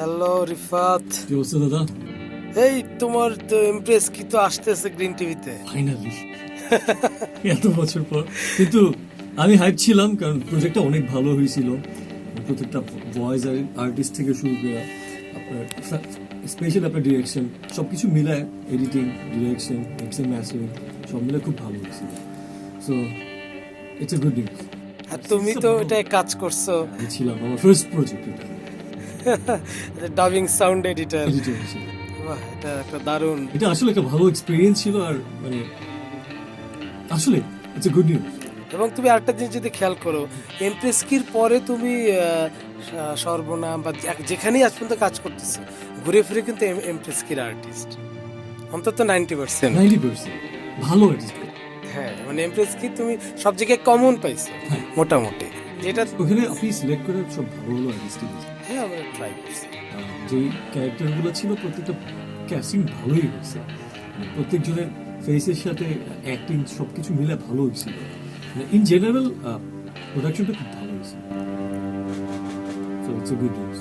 Hello Rifat কি অবস্থা দাদা? এই তোমার তো এমপ্রেস কি তো আসতেছে গ্রিন টিভিতে ফাইনালি এত বছর পর। কিন্তু আমি হাইপ ছিলাম কারণ প্রজেক্টটা অনেক ভালো হয়েছিল। প্রত্যেকটা ভয়েস আর্টিস্ট থেকে শুরু করে আপনার স্পেশাল আপনার ডিরেকশন সব কিছু মিলায় এডিটিং ডিরেকশন মিক্সিং মাস্টারিং সব মিলে খুব ভালো হয়েছিল। So it's a good news আর তুমি তো এটাই কাজ করছ। ছিলাম আমার ফার্স্ট প্রজেক্ট এটা। ডাবিং সাউন্ড এডিটর বাহ এটা একটা দারুণ এটা আসলে একটা ভালো এক্সপিরিয়েন্স ছিল আর মানে আসলে ইটস এ গুড নিউজ এবং তুমি আরেকটা জিনিস যদি খেয়াল করো এমপ্রেস কির পরে তুমি সর্বনাম বা যেখানেই আজ পর্যন্ত কাজ করতেছো ঘুরে ফিরে কিন্তু এমপ্রেস কির আর্টিস্ট অন্তত নাইনটি পার্সেন্ট নাইনটি পার্সেন্ট ভালো আর্টিস্ট হ্যাঁ মানে এমপ্রেস কি তুমি সব জায়গায় কমন পাইছো হ্যাঁ। মোটামুটি। যেটা ওখানে আপনি সিলেক্ট করে সব ভালো ভালো আর্টিস্ট হ্যাঁ আমরা ট্রাই করছি। যেই ক্যারেক্টারগুলো ছিল প্রত্যেকটা ক্যাস্টিং ভালোই হয়েছে। মানে প্রত্যেকজনের ফেসের সাথে অ্যাক্টিং সব কিছু মিলে ভালো হয়েছিল। ইন জেনারেল প্রোডাকশনটা খুব ভালো হয়েছে। So it's a good news